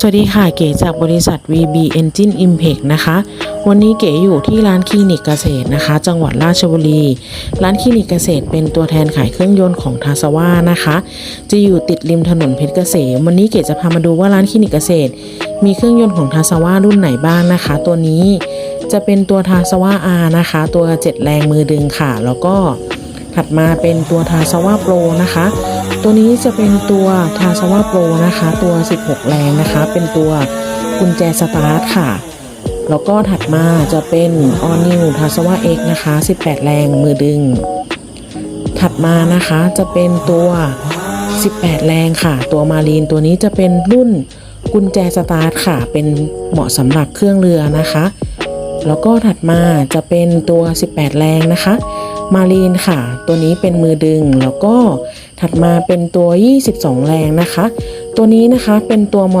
สวัสดีค่ะเก๋จากบริษัท VB Engine Impact นะคะ วันนี้เก๋อยู่ที่ร้านคลินิกเกษตรนะคะ จังหวัดราชบุรี ร้านคลินิกเกษตรเป็นตัวแทนขายเครื่องยนต์ของทาสว่านะคะ จะอยู่ติดริมถนนเพชรเกษม วันนี้เก๋จะพามาดูว่าร้านคลินิกเกษตร มีเครื่องยนต์ของทาสวารุ่นไหนบ้างนะคะ ตัวนี้จะเป็นตัวทาสว่า R นะคะ ตัวเจ็ดแรงมือดึงค่ะ แล้วก็ ถัดมาเป็นตัวทาสวาโปรนะคะ ตัวนี้จะเป็นตัวทาสวาโปรนะคะ ตัว 16 แรงนะคะ เป็นตัวกุญแจสตาร์ทค่ะ แล้วก็ถัดมาจะเป็น All New ทาสวา X นะคะ 18 แรงมือดึง ถัดมานะคะจะเป็นตัว 18 แรงค่ะ ตัวมารีนตัวนี้จะเป็นรุ่นกุญแจสตาร์ทค่ะ เป็นเหมาะสำหรับเครื่องเรือนะคะ แล้วก็ถัดมาจะเป็นตัว 18 แรงนะคะ มารีนค่ะ ตัวนี้เป็นมือดึงแล้วก็ถัดมาเป็นตัว 22 แรงนะคะ ตัวนี้นะคะเป็นตัวมอน